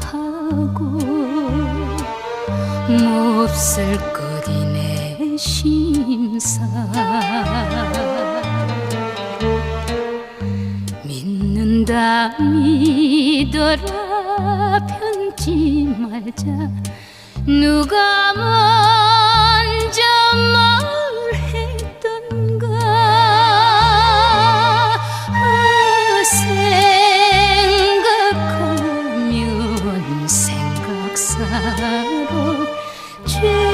하고 몹쓸 거리네 심사. 믿는다 믿어라 편지 말자. 누가 먼 사로 죄